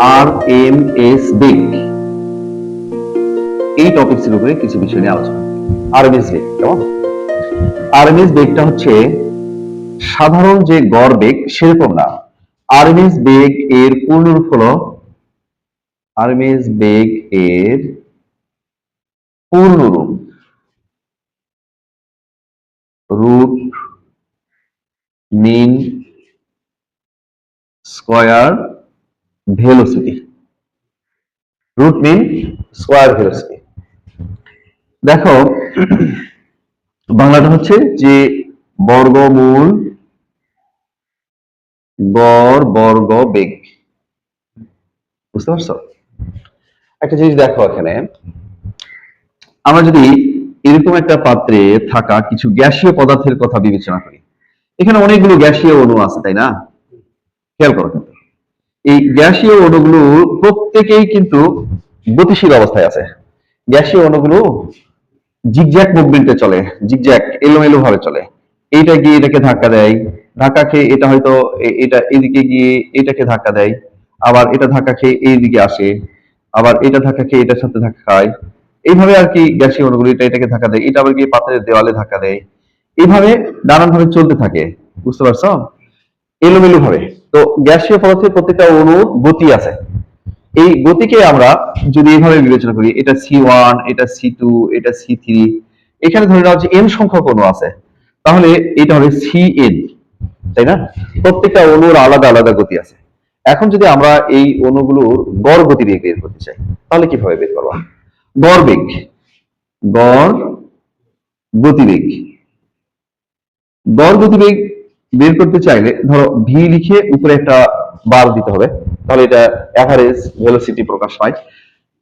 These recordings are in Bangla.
আর এম এস বেগ এই টপিকসের উপরে কিছু বিষয় নিয়ে আলোচনা। আর এম এস বেগ কেমন? আর এম এস বেগটা হচ্ছে, সাধারণ যে গড় বেগ সেরকম না। আর এম এস বেগ এর পূর্ণরূপ হলো আর এম এস বেগ এর root mean square velocity root mean square velocity দেখো, বাংলাটা হচ্ছে যে বর্গমূল গড় বর্গ বেগ। বুঝতে পারছ? একটা জিনিস দেখো এখানে। আমরা যদি এরকম একটা পাত্রে থাকা কিছু গ্যাসীয় পদার্থের কথা বিবেচনা করি, এখানে অনেকগুলো গ্যাসীয় অণু আছে, তাই না? খেয়াল করো এই গ্যাসীয় অণুগুলো প্রত্যেকেই কিন্তু গতিশীল অবস্থায় আছে। গ্যাসীয় অণুগুলো জিগজ্যাক মুভমেন্টে চলে জিগজ্যাক এলোমেলো ভাবে চলে। এইটা গিয়ে এটাকে ধাক্কা দেয়, ধাক্কা খেয়ে এটা হয়তো এটা এদিকে গিয়ে এটাকে ধাক্কা দেয়, আবার এটা ধাক্কা খেয়ে এইদিকে আসে, আবার এটা ধাক্কা খেয়ে এটার সাথে ধাক্কা খায়। এইভাবে আর কি গ্যাসীয় অণুগুলো এটা, এটাকে ধাক্কা দেয়, এটা আবার গিয়ে পাত্রের দেওয়ালে ধাক্কা দেয়। এইভাবে নানান ভাবে চলতে থাকে, বুঝতে পারছ? এলোমেলো ভাবে তো গ্যাসীয় পদার্থের প্রত্যেকটা অণুর গতি আছে। এই গতিকে আমরা যদি এইভাবে বিবেচনা করি, এটা সি ওয়ান এটা সি টু এটা সি থ্রি এখানে ধরে নেওয়া হচ্ছে এন সংখ্যক অণু আছে, তাহলে এটা হবে সি এন তাই না? প্রত্যেকটা অণুর আলাদা আলাদা গতি আছে। এখন যদি আমরা এই অণুগুলোর গড় গতিবেগ বের করতে চাই, তাহলে কীভাবে বের করব? গড় বেগ। গড় গতিবেগ গড় গতিবেগ বের করতে চাইলে ধরো ভি লিখে উপরে একটা বার দিতে হবে। তাহলে এটা অ্যাভারেজ ভেলোসিটি প্রকাশ পায়।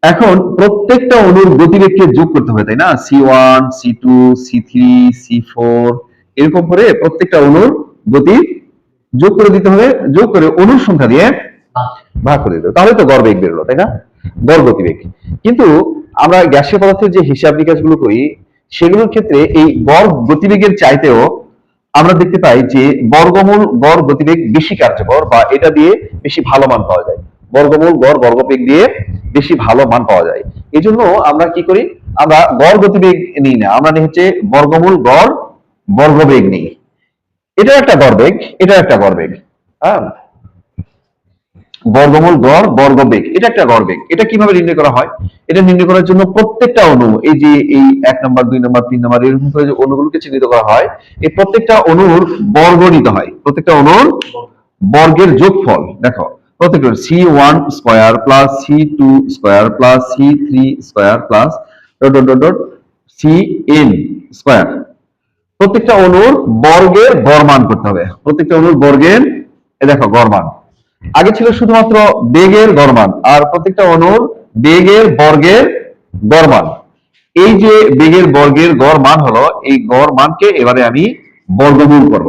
এখন প্রত্যেকটা অণুর গতিবেগকে যোগ করতে হবে, তাই না? C one C two C three C four এরকম করে প্রত্যেকটা অণুর গতি যোগ করে দিতে হবে, যোগ করে অণুর সংখ্যা দিয়ে ভাগ করে দিতে তাহলে তো গড় বেগ বেরোলো, তাই না? গড় গতিবেগ। কিন্তু আমরা গ্যাসীয় পদার্থের যে হিসাব নিকাশগুলো করি, সেগুলোর ক্ষেত্রে এই গড় গতিবেগের চাইতেও আমরা দেখতে পাই যে বর্গমূল গড় গতিবেগ বেশি কার্যকর বা এটা দিয়ে বেশি ভালো মান পাওয়া যায়। বর্গমূল গড় বর্গবেগ দিয়ে বেশি ভালো মান পাওয়া যায়। এই জন্য আমরা কি করি? আমরা গড় গতিবেগ নিই না, আমরা নিই হচ্ছে বর্গমূল গড় বর্গবেগ নিই। এটা একটা গড়বেগ এটা একটা গড়বেগ হ্যাঁ? বর্গমূল গড়, বর্গ বর্গবেগ এটা একটা গড়বেগ এটা কীভাবে নির্ণয় করা হয়? এটা নির্ণয় করার জন্য প্রত্যেকটা অণু, এই যে এই এক নম্বর, দুই নম্বর, তিন নম্বর, এরকম করে যে অণুগুলোকে চিহ্নিত করা হয়, এই প্রত্যেকটা অণুর বর্গ নিতে হয়। প্রত্যেকটা অণুর বর্গের যোগফল। দেখো, প্রত্যেকটা C one square plus C two square plus C three square plus dot dot dot C N square প্রত্যেকটা অণুর বর্গের গড়মান করতে হবে। প্রত্যেকটা অণুর বর্গের দেখো গড়মান আগে ছিল শুধুমাত্র বেগের গড়মান, আর প্রত্যেকটা অণুর বেগের বর্গের গড়মান। এই যে বেগের বর্গের গড় মান হলো, এই গড় মানকে এবারে আমি বর্গমূল করব।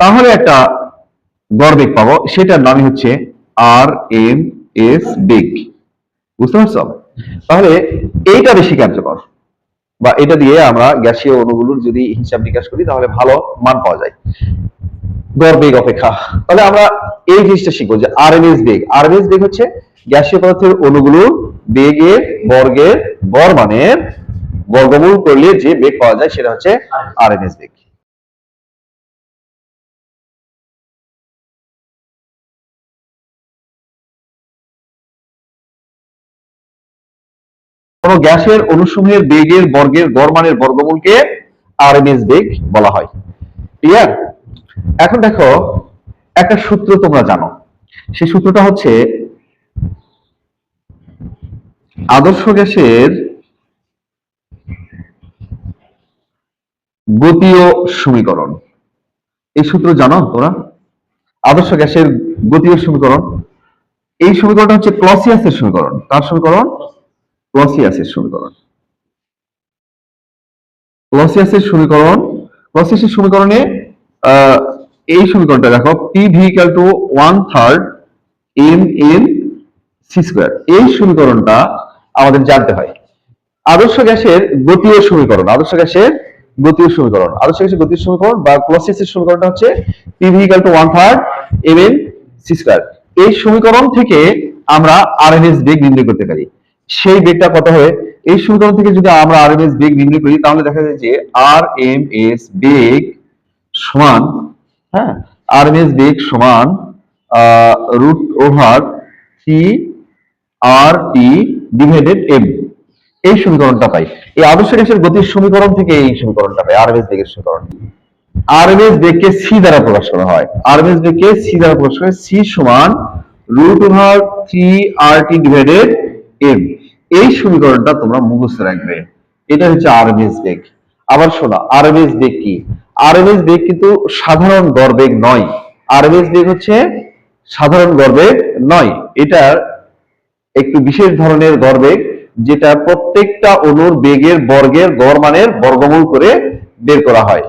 তাহলে একটা গড় বেগ পাবো, সেটার নামই হচ্ছে আর এম এস বেগ। বুঝতে পারছ? তাহলে এইটা বেশি কার্যকর, বা এটা দিয়ে আমরা গ্যাসীয় অণুগুলোর যদি হিসাব নিকাশ করি, তাহলে ভালো মান পাওয়া যায়। গড় বেগ অপেক্ষা। তাহলে আমরা এই জিনিসটা শিখব যে আরএমএস বেগ। আরএমএস বেগ হচ্ছে গ্যাসীয় পদার্থের অণুগুলোর বেগের, বর্গের, গড় মানের বর্গমূল করলে যে বেগ পাওয়া যায় সেটা হচ্ছে আরএমএস বেগ। কোন গ্যাসের অনুসমূহের বেগের, বর্গের, গড় মানের বর্গমূলকে আরএমএস বেগ বলা হয়। ক্লিয়ার এখন দেখো একটা সূত্র তোমরা জানো। সেই সূত্রটা হচ্ছে, আদর্শ গ্যাসের গতীয় সমীকরণ। এই সূত্র জানো তোমরা? আদর্শ গ্যাসের গতীয় সমীকরণ। এই সমীকরণটা হচ্ছে ক্লসিয়াসের সমীকরণ। কার সমীকরণ? ক্লসিয়াসের সমীকরণ। ক্লসিয়াসের সমীকরণ, ক্লসিয়াসের সমীকরণে এই সমীকরণটা দেখো P V equal to one third M N C square এই সমীকরণটা আমাদের জানতে হয়। আদর্শ গ্যাসের গতীয় সমীকরণ, আদর্শ গ্যাসের গতীয় সমীকরণ। আদর্শ গ্যাসের গতীয় সমীকরণ বা ক্লসিয়াসের সমীকরণটা হচ্ছে P V equal to one third M N C square এই সমীকরণ থেকে আমরা আর এন এস বেগ নির্ণয় করতে পারি। সেই বেগটা কত হবে? এই সমীকরণ থেকে যদি আমরা আর এম এস বেগ নির্ণয় করি, তাহলে দেখা যায় যে আর এম এস বেগ সমান হ্যাঁ? আরএমএস বেগ সমান root over three R T divided M এই সমীকরণটা পাই। এই আদর্শ গতির সমীকরণ থেকে এই সমীকরণটা পাই বেগের সমীকরণ। বেগকে সি দ্বারা প্রকাশ করা হয়। বেগকে সি দ্বারা প্রকাশ সি সমান root over three R T divided M এই সমীকরণটা তোমরা মুখস্থ রাখবে। এটা হচ্ছে আরএমএস বেগ। আবার শোনো, আরএমএস বেগ কি? আরএমএস বেগ কিন্তু সাধারণ গড়বেগ নয়। আরএমএস বেগ হচ্ছে সাধারণ গর্বেগ নয়। এটার একটু বিশেষ ধরনের গড়বেগ যেটা প্রত্যেকটা অনুর বেগের বর্গের গড় মানের বর্গমূল করে বের করা হয়।